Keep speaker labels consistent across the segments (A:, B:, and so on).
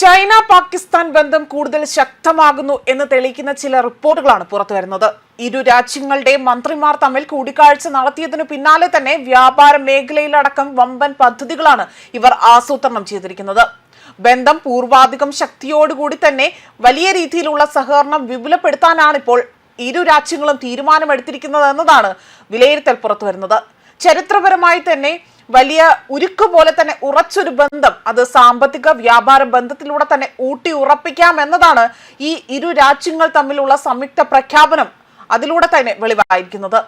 A: China Pakistan ബന്ധം കൂടുതൽ ശക്തമാകുന്നു എന്ന് തെളിയിക്കുന്ന ചില റിപ്പോർട്ടുകളാണ് പുറത്തുവരുന്നത് ഇരു രാജ്യങ്ങളുടെ മന്ത്രിമാർ തമ്മിൽ കൂടിക്കാഴ്ച നടത്തിയതിനു പിന്നാലെ തന്നെ വ്യാപാര മേഖലയിലടക്കം വമ്പൻ പദ്ധതികളാണ് ഇവർ ആസൂത്രണം ചെയ്തിരിക്കുന്നത്. ബന്ധം പൂർവാധികം ശക്തിയോടുകൂടി തന്നെ വലിയ രീതിയിലുള്ള സഹകരണം വിപുലപ്പെടുത്താനാണ് ഇപ്പോൾ ഇരു രാജ്യങ്ങളും തീരുമാനമെടുത്തിരിക്കുന്നത് എന്നതാണ് വിലയിരുത്തൽ പുറത്തുവരുന്നത് ചരിത്രപരമായി തന്നെ വലിയ ഉരുക്ക് പോലെ തന്നെ ഉറച്ചൊരു ബന്ധം അത് സാമ്പത്തിക വ്യാപാര ബന്ധത്തിലൂടെ തന്നെ ഊട്ടി ഉറപ്പിക്കാം എന്നതാണ് ഈ ഇരു രാജ്യങ്ങൾ തമ്മിലുള്ള സംയുക്ത പ്രഖ്യാപനം അതിലൂടെ തന്നെ വെളിവായിരിക്കുന്നത്.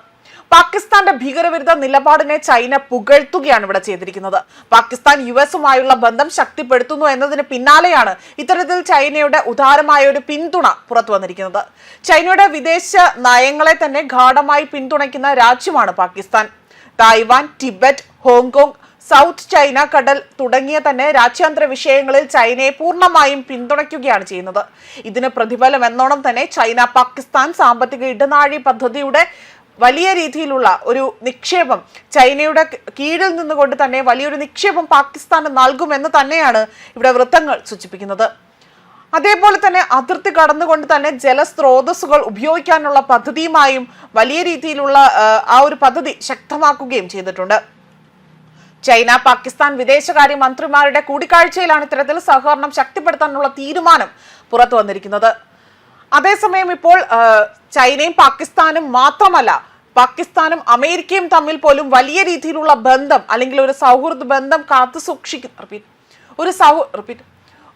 A: പാകിസ്ഥാന്റെ ഭീകരവിരുദ്ധ നിലപാടിനെ ചൈന പുകഴ്ത്തുകയാണ് ഇവിടെ ചെയ്തിരിക്കുന്നത്. പാകിസ്ഥാൻ യു എസുമായുള്ള ബന്ധം ശക്തിപ്പെടുത്തുന്നു എന്നതിന് പിന്നാലെയാണ് ഇത്തരത്തിൽ ചൈനയുടെ ഉദാരമായ ഒരു പിന്തുണ പുറത്തു വന്നിരിക്കുന്നത്. ചൈനയുടെ വിദേശ നയങ്ങളെ തന്നെ ഗാഠമായി പിന്തുണയ്ക്കുന്ന രാജ്യമാണ് Pakistan. Taiwan Tibet Hong Kong South China കടൽ തുടങ്ങിയ തന്നെ രാജ്യാന്തര വിഷയങ്ങളിൽ ചൈനയെ പൂർണമായും പിന്തുണയ്ക്കുകയാണ് ചെയ്യുന്നത്. ഇതിന് പ്രതിഫലം എന്നോണം തന്നെ ചൈന പാകിസ്ഥാൻ സാമ്പത്തിക ഇടനാഴി പദ്ധതിയുടെ വലിയ രീതിയിലുള്ള ഒരു നിക്ഷേപം ചൈനയുടെ കീഴിൽ നിന്നുകൊണ്ട് തന്നെ വലിയൊരു നിക്ഷേപം പാകിസ്ഥാന് നൽകുമെന്ന് തന്നെയാണ് ഇവിടെ വൃത്തങ്ങൾ സൂചിപ്പിക്കുന്നത്. അതേപോലെ തന്നെ അതിർത്തി കടന്നുകൊണ്ട് തന്നെ ജലസ്രോതസ്സുകൾ ഉപയോഗിക്കാനുള്ള പദ്ധതിയുമായും വലിയ രീതിയിലുള്ള ആ, ഒരു പദ്ധതി ശക്തമാക്കുകയും ചെയ്തിട്ടുണ്ട്. ചൈന പാകിസ്ഥാൻ വിദേശകാര്യ മന്ത്രിമാരുടെ കൂടിക്കാഴ്ചയിലാണ് ഇത്തരത്തിൽ സഹകരണം ശക്തിപ്പെടുത്താനുള്ള തീരുമാനം പുറത്തു വന്നിരിക്കുന്നത്. അതേസമയം ഇപ്പോൾ ചൈനയും പാകിസ്ഥാനും മാത്രമല്ല പാകിസ്ഥാനും അമേരിക്കയും തമ്മിൽ പോലും വലിയ രീതിയിലുള്ള ബന്ധം അല്ലെങ്കിൽ ഒരു സൗഹൃദ ബന്ധം കാത്തു സൂക്ഷിക്കുന്ന റിപ്പീറ്റ് ഒരു സൗ റിപ്പീറ്റ്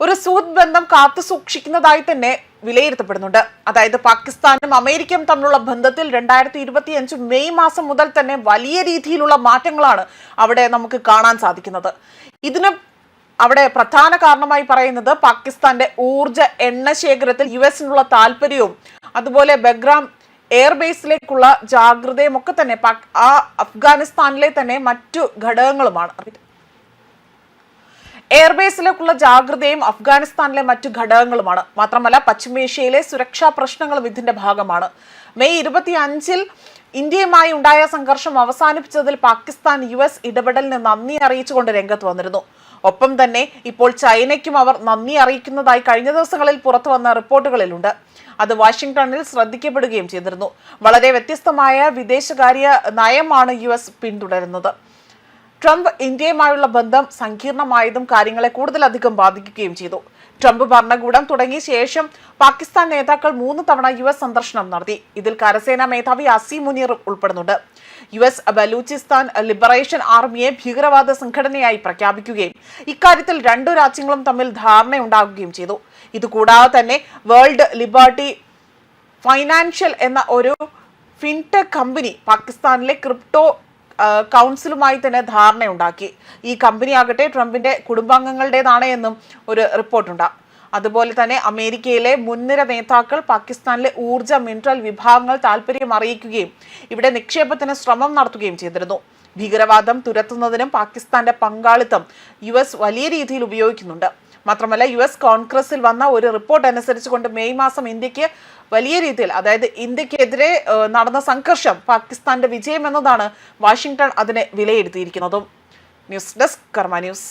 A: ഒരു സുഹൃത്ത് ബന്ധം കാത്തു സൂക്ഷിക്കുന്നതായി തന്നെ വിലയിരുത്തപ്പെടുന്നുണ്ട്. അതായത് പാകിസ്ഥാനും അമേരിക്കയും തമ്മിലുള്ള ബന്ധത്തിൽ രണ്ടായിരത്തി ഇരുപത്തി അഞ്ച് മെയ് മാസം മുതൽ തന്നെ വലിയ രീതിയിലുള്ള മാറ്റങ്ങളാണ് അവിടെ നമുക്ക് കാണാൻ സാധിക്കുന്നത്. ഇതിന് അവിടെ പ്രധാന കാരണമായി പറയുന്നത് പാകിസ്ഥാന്റെ ഊർജ എണ്ണ ശേഖരത്തിൽ യു എസിനുള്ള താല്പര്യവും അതുപോലെ ബഗ്രാം എയർബേസിലേക്കുള്ള ജാഗ്രതയും ഒക്കെ തന്നെ ആ അഫ്ഗാനിസ്ഥാനിലെ തന്നെ മറ്റു ഘടകങ്ങളുമാണ്. എയർബേസിലേക്കുള്ള ജാഗ്രതയും അഫ്ഗാനിസ്ഥാനിലെ മറ്റു ഘടകങ്ങളുമാണ്. മാത്രമല്ല പശ്ചിമേഷ്യയിലെ സുരക്ഷാ പ്രശ്നങ്ങളും ഇതിന്റെ ഭാഗമാണ്. മെയ് ഇരുപത്തി അഞ്ചിൽ ഇന്ത്യയുമായി ഉണ്ടായ സംഘർഷം അവസാനിപ്പിച്ചതിൽ പാകിസ്ഥാൻ യു എസ് ഇടപെടലിന് നന്ദി അറിയിച്ചുകൊണ്ട് രംഗത്ത് വന്നിരുന്നു. ഒപ്പം തന്നെ ഇപ്പോൾ ചൈനയ്ക്കും അവർ നന്ദി അറിയിക്കുന്നതായി കഴിഞ്ഞ ദിവസങ്ങളിൽ പുറത്തു വന്ന റിപ്പോർട്ടുകളിലുണ്ട്. അത് വാഷിംഗ്ടണിൽ ശ്രദ്ധിക്കപ്പെടുകയും ചെയ്തിരുന്നു. വളരെ വ്യത്യസ്തമായ വിദേശകാര്യ നയമാണ് യു എസ് പിന്തുടരുന്നത്. ട്രംപ് ഇന്ത്യയുമായുള്ള ബന്ധം സങ്കീർണമായതും കാര്യങ്ങളെ കൂടുതലധികം ബാധിക്കുകയും ചെയ്തു. ട്രംപ് ഭരണകൂടം തുടങ്ങിയ ശേഷം പാകിസ്ഥാൻ നേതാക്കൾ മൂന്ന് തവണ യു എസ് സന്ദർശനം നടത്തി. ഇതിൽ കരസേനാ മേധാവി അസീം മുനീർ ഉൾപ്പെടുന്നുണ്ട്. യു എസ് ബലൂചിസ്ഥാൻ ലിബറേഷൻ ആർമിയെ ഭീകരവാദ സംഘടനയായി പ്രഖ്യാപിക്കുകയും ഇക്കാര്യത്തിൽ രണ്ടു രാജ്യങ്ങളും തമ്മിൽ ധാരണയുണ്ടാകുകയും ചെയ്തു. ഇതുകൂടാതെ തന്നെ വേൾഡ് ലിബർട്ടി ഫൈനാൻഷ്യൽ എന്ന ഒരു ഫിൻടെക് കമ്പനി പാകിസ്ഥാനിലെ ക്രിപ്റ്റോ കൗൺസിലുമായി തന്നെ ധാരണയുണ്ടാക്കി. ഈ കമ്പനി ആകട്ടെ ട്രംപിന്റെ കുടുംബാംഗങ്ങളുടേതാണ് എന്നും ഒരു റിപ്പോർട്ടുണ്ട്. അതുപോലെ തന്നെ അമേരിക്കയിലെ മുൻനിര നേതാക്കൾ പാകിസ്ഥാനിലെ ഊർജ മിനറൽ വിഭാഗങ്ങൾ താല്പര്യം അറിയിക്കുകയും ഇവിടെ നിക്ഷേപത്തിന് ശ്രമം നടത്തുകയും ചെയ്തിരുന്നു. ഭീകരവാദം തുരത്തുന്നതിനും പാകിസ്ഥാന്റെ പങ്കാളിത്തം യു വലിയ രീതിയിൽ ഉപയോഗിക്കുന്നുണ്ട്. മാത്രമല്ല യു എസ് കോൺഗ്രസിൽ വന്ന ഒരു റിപ്പോർട്ട് അനുസരിച്ച് കൊണ്ട് മെയ് മാസം ഇന്ത്യയ്ക്ക് വലിയ രീതിയിൽ അതായത് ഇന്ത്യക്കെതിരെ നടന്ന സംഘർഷം പാകിസ്ഥാന്റെ വിജയം എന്നതാണ് വാഷിംഗ്ടൺ അതിനെ വിലയിരുത്തിയിരിക്കുന്നതും. News desk Karma news.